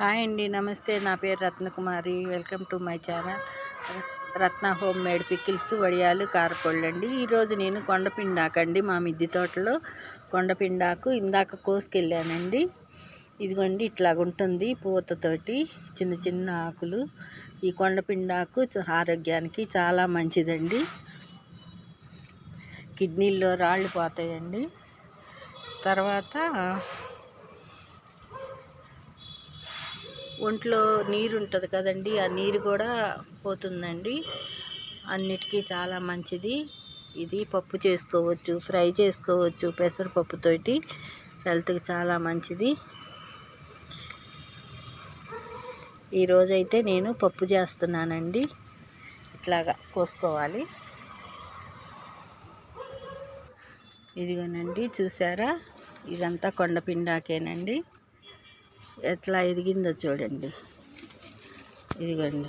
Hi అండి నమస్తే. నా పేరు Ratnakumari. Welcome to my channel. Ratna home made pickles వడియాలు కారపళ్ళు అండి. ఈరోజు నేను కొండపిండాకండి మా మిద్ది తోటలో కొండపిండాకు ఇందాక కోసుకెళ్ళానండి. ఇదిగోండి ఇట్లాగుంటుంది పూతతోటి. చిన్న చిన్న ఆకులు. ఈ కొండపిండాకు ఆరోగ్యానికి చాలా మంచిదండి. కిడ్నీల్లో రాళ్ళు పోతాయండి. తర్వాత ఒంట్లో నీరు ఉంటుంది కదండి ఆ నీరు కూడా పోతుందండి. అన్నిటికీ చాలా మంచిది. ఇది పప్పు చేసుకోవచ్చు ఫ్రై చేసుకోవచ్చు పెసరపప్పుతోటి హెల్త్కి చాలా మంచిది. ఈరోజైతే నేను పప్పు చేస్తున్నానండి. ఇట్లాగా కోసుకోవాలి. ఇదిగోనండి చూసారా? ఇదంతా కొండపిండాకేనండి ఎట్లా ఎదిగిందో చూడండి. ఇదిగోండి.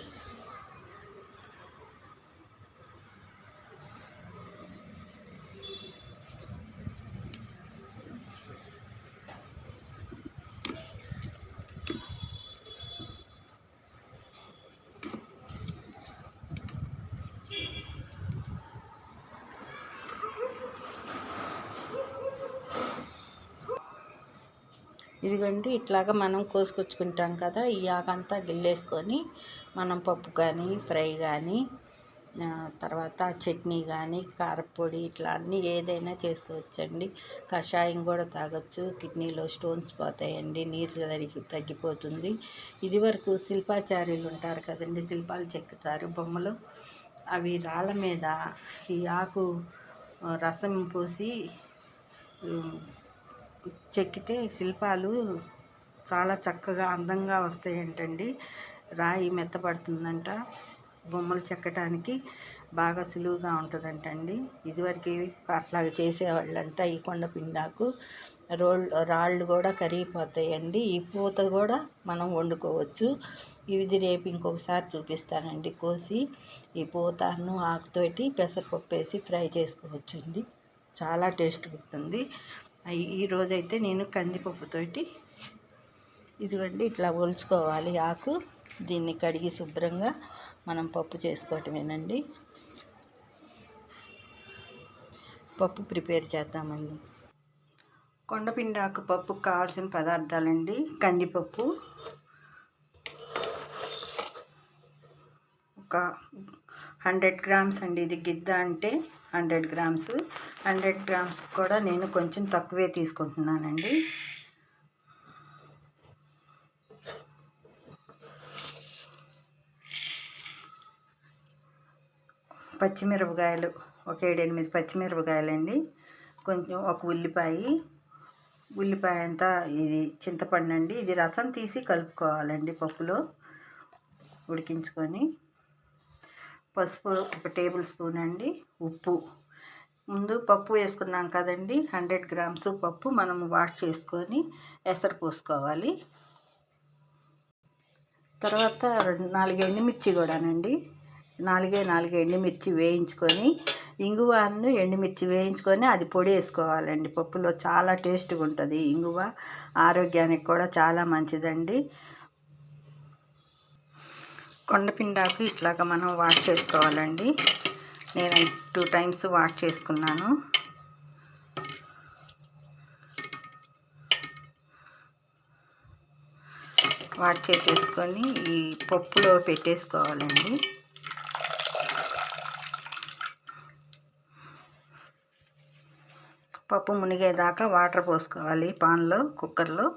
ఇదిగోండి ఇట్లాగా మనం కోసుకొచ్చుకుంటాం కదా ఈ ఆకంతా గిల్లేసుకొని మనం పప్పు కానీ ఫ్రై కానీ తర్వాత చట్నీ కానీ కారపొడి ఇట్లా అన్నీ ఏదైనా చేసుకోవచ్చండి. కషాయం కూడా తాగొచ్చు కిడ్నీలో స్టోన్స్ పోతాయండి నీరు తరిగి తగ్గిపోతుంది. ఇదివరకు శిల్పాచార్యులు ఉంటారు కదండి శిల్పాలు చెక్కుతారు బొమ్మలు. అవి రాళ్ళ మీద ఈ ఆకు రసం పోసి చెక్కితే శిల్పాలు చాలా చక్కగా అందంగా వస్తాయంటండి. రాయి మెత్తపడుతుందంట. బొమ్మలు చెక్కడానికి బాగా సులువుగా ఉంటుందంటండి. ఇదివరకు అట్లాగే చేసేవాళ్ళంట ఈ కొండ పిండాకు రోల్ రాళ్ళు కూడా కరిగిపోతాయండి. ఈ పూత కూడా మనం వండుకోవచ్చు. ఇది రేపు ఇంకొకసారి చూపిస్తానండి. కోసి ఈ పూతను ఆకుతోటి పెసరపప్పు వేసి ఫ్రై చేసుకోవచ్చండి. చాలా టేస్ట్గా ఉంటుంది. ఈరోజైతే నేను కందిపప్పుతోటి ఇదిగోండి ఇట్లా ఒలుచుకోవాలి ఆకు. దీన్ని కడిగి శుభ్రంగా మనం పప్పు చేసుకోవటమేనండి. పప్పు ప్రిపేర్ చేద్దామండి. కొండపిండాకు పప్పుకు కావాల్సిన పదార్థాలండి. కందిపప్పు. ఒక హండ్రెడ్ గ్రామ్స్ అండి. ఇది గిద్ద అంటే హండ్రెడ్ గ్రామ్స్. హండ్రెడ్ గ్రామ్స్ కూడా నేను కొంచెం తక్కువే తీసుకుంటున్నానండి. పచ్చిమిరపకాయలు ఒక ఏడెనిమిది పచ్చిమిరపకాయలండి. కొంచెం ఒక ఉల్లిపాయ ఉల్లిపాయ అంతా ఇది చింతపండు అండి ఇది రసం తీసి కలుపుకోవాలండి పప్పులో ఉడికించుకొని. పసుపు ఒక టేబుల్ స్పూన్ అండి ఉప్పు. ముందు పప్పు వేసుకున్నాం కదండి. హండ్రెడ్ గ్రామ్స్ పప్పు మనం వాష్ చేసుకొని ఎసరు పోసుకోవాలి. తర్వాత రెండు నాలుగు ఎండుమిర్చి కూడానండి. నాలుగే నాలుగు ఎండుమిర్చి వేయించుకొని ఇంగువను ఎండుమిర్చి వేయించుకొని అది పొడి వేసుకోవాలండి. పప్పులో చాలా టేస్ట్గా ఉంటుంది. ఇంగువ ఆరోగ్యానికి కూడా చాలా మంచిదండి. కొండపిండాకు ఇట్లాగా మనం వాష్ చేసుకోవాలండి. నేను టూ టైమ్స్ వాష్ చేసుకున్నాను. వాష్ చేసేసుకొని ఈ పప్పులో పెట్టేసుకోవాలండి. పప్పు మునిగేదాకా వాటర్ పోసుకోవాలి పాన్లో కుక్కర్లో.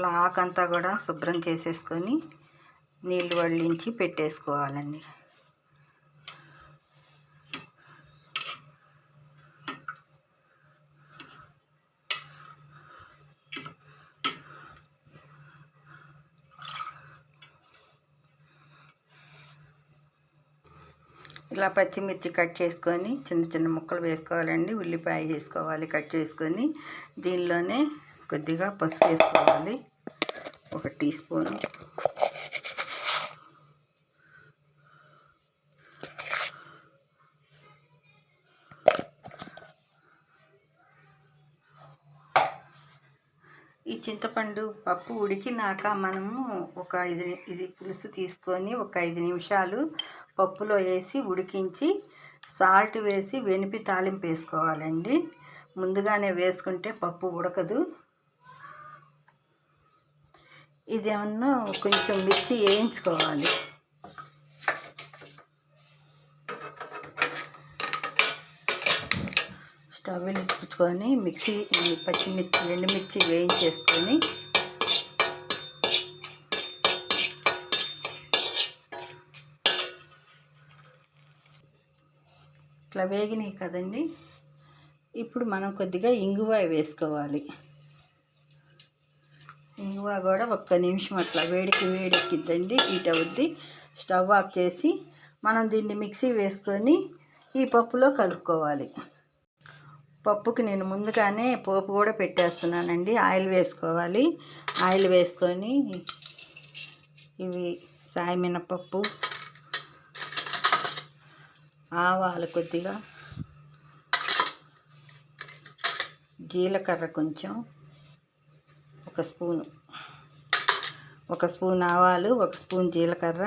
ఇట్లా ఆకంతా కూడా శుభ్రం చేసేసుకొని నీళ్ళు వడ్లించి పెట్టేసుకోవాలండి. ఇలా పచ్చిమిర్చి కట్ చేసుకొని చిన్న చిన్న ముక్కలు వేసుకోవాలండి. ఉల్లిపాయ వేసుకోవాలి కట్ చేసుకొని దీనిలోనే కొద్దిగా పసుపు వేసుకోవాలి. ఒక టీ స్పూను. ఈ చింతపండు పప్పు ఉడికినాక మనము ఒక ఐదు ఇది పులుసు తీసుకొని ఒక ఐదు నిమిషాలు పప్పులో వేసి ఉడికించి సాల్ట్ వేసి వెనిపి తాలింపు వేసుకోవాలండి. ముందుగానే వేసుకుంటే పప్పు ఉడకదు. ఇదేమన్నా కొంచెం మిర్చి వేయించుకోవాలి. స్టవ్ వెలిగించుకొని మిక్సీ పచ్చిమిర్చి ఎండుమిర్చి వేయించేసుకొని ఇట్లా వేగినాయి కదండి. ఇప్పుడు మనం కొద్దిగా ఇంగువ వేసుకోవాలి. ఇంగువ కూడా ఒక్క నిమిషం అట్లా వేడికి వేడెక్కిద్దండి. హీట్ అవుద్ది. స్టవ్ ఆఫ్ చేసి మనం దీన్ని మిక్సీ వేసుకొని ఈ పప్పులో కలుపుకోవాలి. పప్పుకి నేను ముందుగానే పోపు కూడా పెట్టేస్తున్నానండి. ఆయిల్ వేసుకోవాలి. ఆయిల్ వేసుకొని ఇవి సాయి మినపప్పు ఆవాలు కొద్దిగా జీలకర్ర కొంచెం ఒక స్పూను ఒక స్పూన్ ఆవాలు ఒక స్పూన్ జీలకర్ర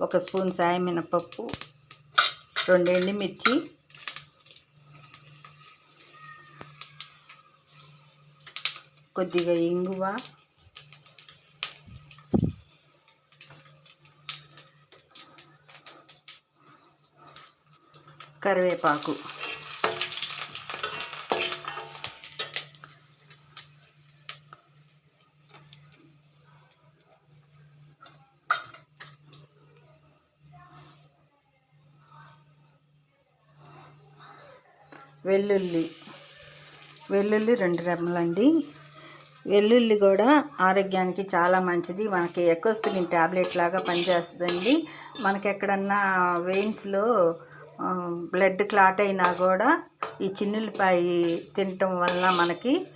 ఒక స్పూన్ సాయి మినపప్పు రెండు ఎండుమిర్చి కొద్దిగా ఇంగువ కరివేపాకు. వెల్లుల్లి. వెల్లుల్లి రెండు రెమ్మలండి. వెల్లుల్లి కూడా ఆరోగ్యానికి చాలా మంచిది. మనకి ఎక్కువ ట్యాబ్లెట్ లాగా పనిచేస్తుందండి. మనకి ఎక్కడన్నా వెయిన్స్లో బ్లడ్ క్లాట్ అయినా కూడా ఈ చిన్నులపాయ తినటం వల్ల మనకి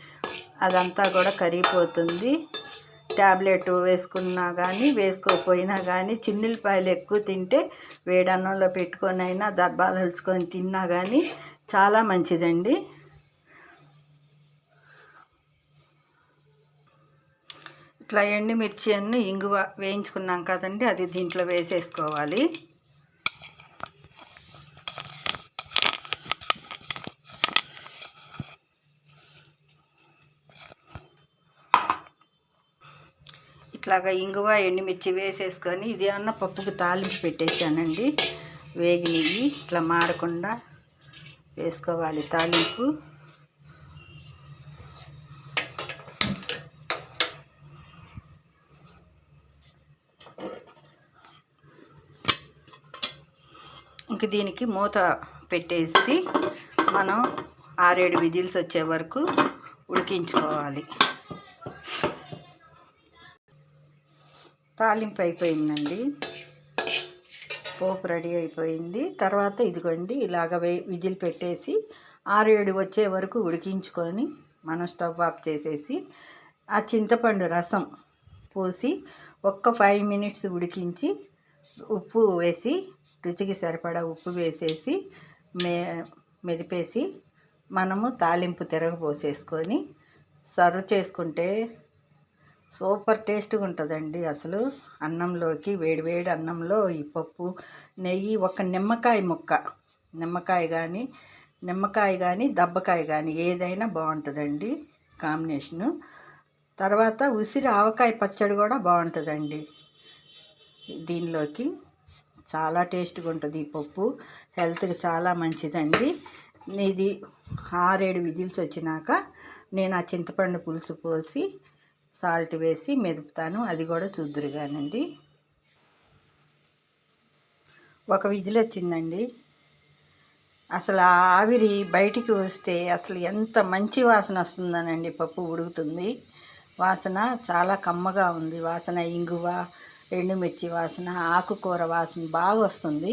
అదంతా కూడా కరిగిపోతుంది. ట్యాబ్లెట్ వేసుకున్నా కానీ వేసుకోకపోయినా కానీ చిన్నులపాయలు ఎక్కువ తింటే వేడన్నంలో పెట్టుకొని అయినా దర్భాలు తిన్నా కానీ చాలా మంచిదండి. ఇట్లా ఎండుమిర్చి అన్ను ఇంగువ వేయించుకున్నాం కదండి అది దీంట్లో వేసేసుకోవాలి. ఇట్లాగా ఇంగువ ఎండుమిర్చి వేసేసుకొని ఇది అన్న పప్పుకు తాలింపు పెట్టేసానండి వేగినవి ఇట్లా మాడకుండా వేసుకోవాలి తాలింపు. ఇంక దీనికి మూత పెట్టేసి మనం ఆరేడు విజిల్స్ వచ్చే వరకు ఉడికించుకోవాలి. తాలింపు అయిపోయిందండి. పోపు రెడీ అయిపోయింది. తర్వాత ఇదిగోండి ఇలాగ విజిల్ పెట్టేసి ఆరు ఏడు వచ్చే వరకు ఉడికించుకొని మనం స్టవ్ ఆఫ్ చేసేసి ఆ చింతపండు రసం పోసి ఒక్క ఫైవ్ మినిట్స్ ఉడికించి ఉప్పు వేసి రుచికి సరిపడా ఉప్పు వేసేసి మే మెదిపేసి మనము తాలింపు తిరగపోసేసుకొని సర్వ్ చేసుకుంటే సూపర్ టేస్ట్గా ఉంటుందండి అసలు. అన్నంలోకి వేడివేడి అన్నంలో ఈ పప్పు నెయ్యి ఒక నిమ్మకాయ ముక్క. నిమ్మకాయ కానీ నిమ్మకాయ కానీ దబ్బకాయ కానీ ఏదైనా బాగుంటుందండి కాంబినేషను. తర్వాత ఉసిరి ఆవకాయ పచ్చడి కూడా బాగుంటుందండి దీనిలోకి చాలా టేస్ట్గా ఉంటుంది ఈ పప్పు. హెల్త్కి చాలా మంచిదండి. ఇది ఆరేడు విజిల్స్ వచ్చినాక నేను ఆ చింతపండు పులుసు పోసి సాల్ట్ వేసి మెదుపుతాను. అది కూడా చూద్దురుగానండి ఒక విజిల్ వచ్చిందండి. అసలు ఆ ఆవిరి బయటికి వస్తే అసలు ఎంత మంచి వాసన వస్తుందనండి. పప్పు ఉడుకుతుంది. వాసన చాలా కమ్మగా ఉంది. వాసన ఇంగువ ఎండుమిర్చి వాసన ఆకుకూర వాసన బాగా వస్తుంది.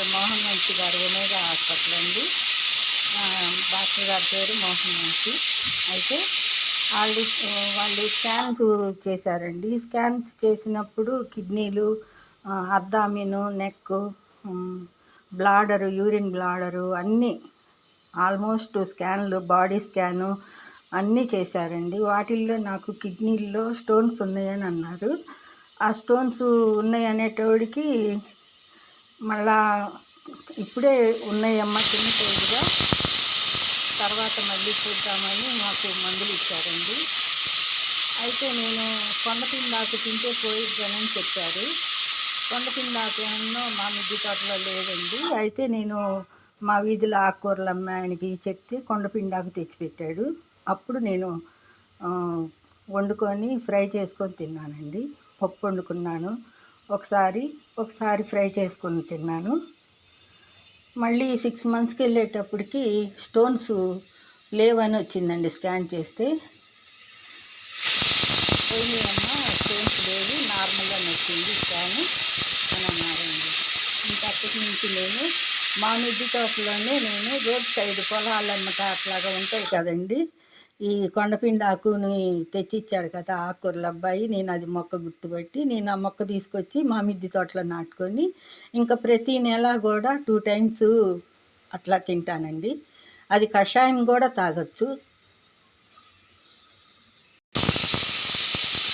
డాక్టర్ మోహన్ మంచి గారు ఒమేగా హాస్పిటల్ అండి. డాక్టర్ గారి పేరు మోహన్ మంచి అయితే వాళ్ళు వాళ్ళు స్కాన్స్ చేశారండి. స్కాన్స్ చేసినప్పుడు కిడ్నీలు ఆ, అద్దామిను నెక్ బ్లాడరు యూరిన్ బ్లాడరు అన్నీ ఆల్మోస్ట్ స్కాన్లు బాడీ స్కాను అన్నీ చేశారండి. వాటిల్లో నాకు కిడ్నీల్లో స్టోన్స్ ఉన్నాయని అన్నారు. ఆ స్టోన్స్ ఉన్నాయి అనేటోడికి మళ్ళా ఇప్పుడే ఉన్నాయమ్మా చిన్న సైజుగా తర్వాత మళ్ళీ చూద్దామని మాకు మందులు ఇచ్చారండి. అయితే నేను కొండపిండాకు తింటే పోయిద్దానని చెప్పారు. కొండపిండాకు ఏమన్నా మా మిద్ది తోటలో లేదండి. అయితే నేను మా వీధిలో ఆకుకూరలు అమ్మ ఆయనకి చెప్తే కొండపిండాకు తెచ్చిపెట్టాడు. అప్పుడు నేను వండుకొని ఫ్రై చేసుకొని తిన్నానండి. పప్పు వండుకున్నాను. ఒకసారి ఒకసారి ఫ్రై చేసుకొని తిన్నాను. మళ్ళీ సిక్స్ మంత్స్కి వెళ్ళేటప్పటికి స్టోన్స్ లేవని వచ్చిందండి స్కాన్ చేస్తే. పోయినాయమ్మా స్టోన్స్ లేవు నార్మల్గానే వచ్చింది స్కాన్ అని అన్నారండి ఇంకా అప్పటి నుంచి నేను మా మిద్ది తోటలోనే నేను రోడ్ సైడ్ పొలాలు అట్లాగా ఉంటాయి కదండి. ఈ కొండపిండి ఆకుని తెచ్చిచ్చాడు కదా ఆకుకూరల అబ్బాయి నేను అది మొక్క గుర్తుపెట్టి నేను ఆ మొక్క తీసుకొచ్చి మా మిద్ది తోటలో నాటుకొని ఇంకా ప్రతి నెల కూడా టూ టైమ్స్ అట్లా తింటానండి. అది కషాయం కూడా తాగొచ్చు.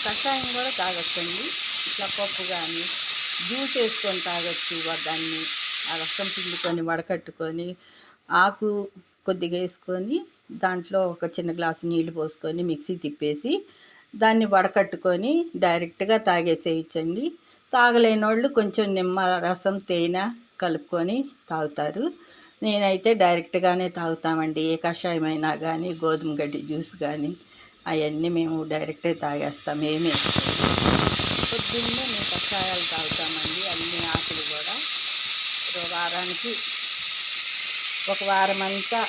కషాయం కూడా తాగొచ్చండి. ఇట్లా పప్పు కానీ జ్యూస్ వేసుకొని తాగొచ్చు దాన్ని. ఆ రసం పిండుకొని వడకట్టుకొని ఆకు కొద్దిగా వేసుకొని దాంట్లో ఒక చిన్న గ్లాసు నీళ్ళు పోసుకొని మిక్సీ తిప్పేసి దాన్ని వడకట్టుకొని డైరెక్ట్గా తాగేసేయచ్చండి. తాగలేని వాళ్ళు కొంచెం నిమ్మ రసం తేనె కలుపుకొని తాగుతారు. నేనైతే డైరెక్ట్గానే తాగుతామండి. ఏ కషాయం అయినా కానీ గోధుమ గడ్డి జ్యూస్ కానీ అవన్నీ మేము డైరెక్టే తాగేస్తాం. ఏమీ పొద్దున్నే మేము కషాయాలు తాగుతామండి. అన్ని ఆకులు కూడా. ఒక వారానికి ఒక వారం అంతా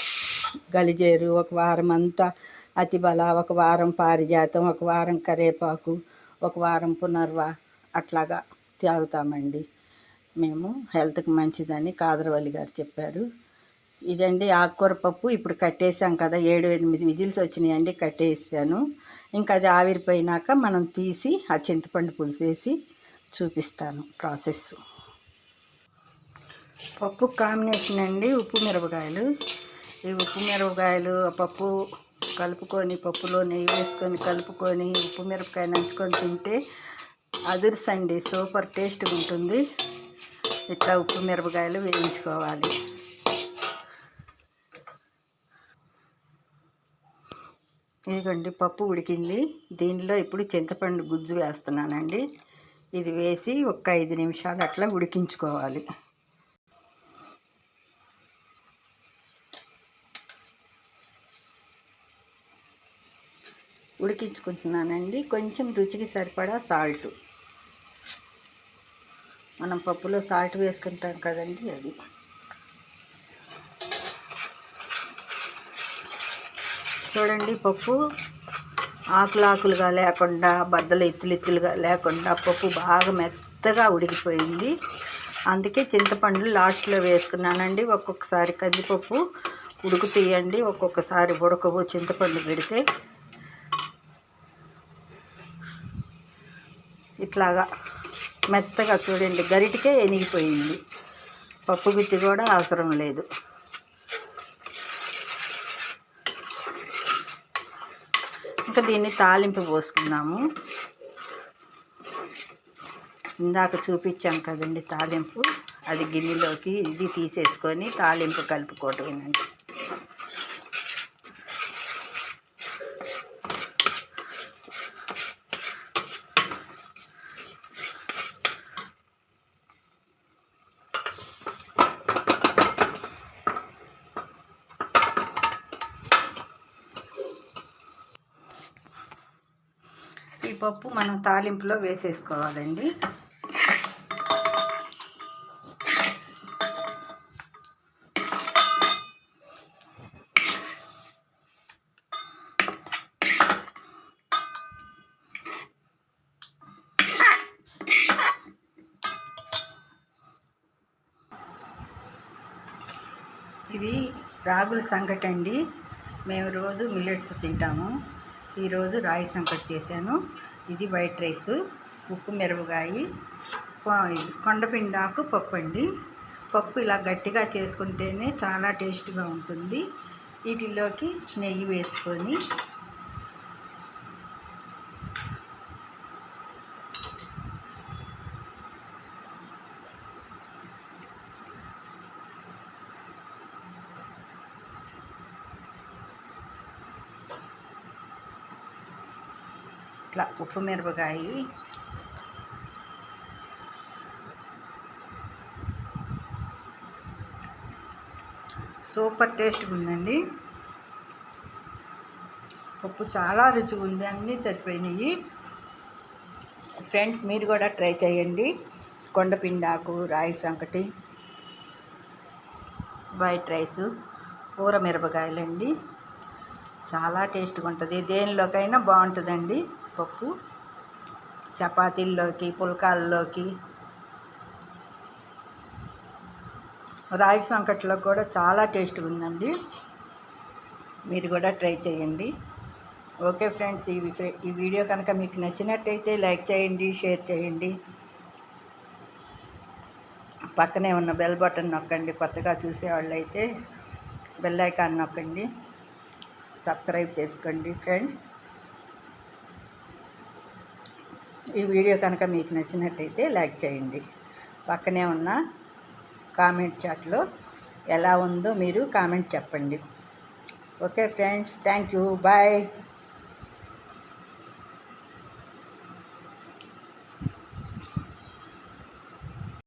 గలిజేరు. ఒక వారం అంతా అతిబల ఒక వారం పారిజాతం ఒక వారం కరేపాకు ఒక వారం పునర్వ అట్లాగా తాగుతామండి మేము హెల్త్కి మంచిదని కాదరవల్లి గారు చెప్పారు. ఇదండి ఆకుకూర పప్పు. ఇప్పుడు కట్టేసాం కదా ఏడు ఎనిమిది విజిల్స్ వచ్చినాయండి కట్టేసాను. ఇంకా అది ఆవిరిపోయినాక మనం తీసి ఆ చింతపండు పులుసు వేసి చూపిస్తాను ప్రాసెస్. పప్పు కాంబినేషన్ అండి ఉప్పు మిరపకాయలు. ఈ ఉప్పు మిరపకాయలు ఆ పప్పు కలుపుకొని పప్పులో నెయ్యి వేసుకొని కలుపుకొని ఉప్పు మిరపకాయ నంచుకొని తింటే అదుర్సండి సూపర్ టేస్ట్గా ఉంటుంది. ఇట్లా ఉప్పు మిరపకాయలు వేయించుకోవాలి. ఇదిగోండి పప్పు ఉడికింది. దీనిలో ఇప్పుడు చింతపండు గుజ్జు వేస్తున్నానండి. ఇది వేసి ఒక ఐదు నిమిషాలు అట్లా ఉడికించుకోవాలి. ఉడికించుకుంటున్నానండి. కొంచెం రుచికి సరిపడా సాల్ట్. మనం పప్పులో సాల్ట్ వేసుకుంటాం కదండి అది. చూడండి పప్పు ఆకులు ఆకులుగా లేకుండా బద్దలు ఎత్తులెత్తులుగా లేకుండా పప్పు బాగా మెత్తగా ఉడికిపోయింది. అందుకే చింతపండు లాస్ట్లో వేసుకున్నానండి. ఒక్కొక్కసారి కందిపప్పు ఉడుకు తీయండి ఒక్కొక్కసారి ఉడకవు చింతపండు పెడితే ఇట్లాగా మెత్తగా చూడండి గరిటికే ఎనిగిపోయింది. పప్పు గుత్తి కూడా అవసరం లేదు. ఇంకా దీన్ని తాలింపు పోసుకున్నాము ఇందాక చూపించాం కదండి తాలింపు. అది గిన్నెలోకి ఇది తీసేసుకొని తాలింపు కలుపుకోవటమేనండి. పప్పు మనం తాలింపులో వేసేసుకోవాలండి. ఇది రాగుల సంకటి అండి. మేము రోజు మిల్లెట్స్ తింటాము. ఈరోజు రాగి సంకటి చేశాను. ఇది వైట్ రైస్ ఉప్పు మిరపకాయి కొండపిండాకు పప్పు అండి పప్పు ఇలా గట్టిగా చేసుకుంటేనే చాలా టేస్ట్గా ఉంటుంది. వీటిల్లోకి నెయ్యి వేసుకొని ఇట్లా ఉప్పు మిరపకాయ. సూపర్ టేస్ట్గా ఉందండి. పప్పు చాలా రుచిగా ఉంది అన్నీ చచ్చిపోయినాయి ఫ్రెండ్స్ మీరు కూడా ట్రై చేయండి. కొండపిండాకు రాయి సంకటి వైట్ రైసు కూర మిరపకాయలండి. చాలా టేస్ట్గా ఉంటుంది. దేనిలోకైనా బాగుంటుందండి. పప్పు చపాతీల్లోకి పుల్కాల్లోకి. రాగి సంకట్లో కూడా చాలా టేస్ట్గా ఉందండి. మీరు కూడా ట్రై చేయండి. ఓకే ఫ్రెండ్స్ ఈ ఈ వీడియో కనుక మీకు నచ్చినట్టయితే లైక్ చేయండి షేర్ చేయండి. పక్కనే ఉన్న బెల్ బటన్ నొక్కండి కొత్తగా చూసేవాళ్ళు అయితే బెల్ ఐకాన్ నొక్కండి. సబ్స్క్రైబ్ చేసుకోండి ఫ్రెండ్స్. ఈ వీడియో కనుక మీకు నచ్చినట్టయితే లైక్ చేయండి. పక్కనే ఉన్న కామెంట్ చాట్లో ఎలా ఉందో మీరు కామెంట్ చెప్పండి. Okay friends thank you. Bye.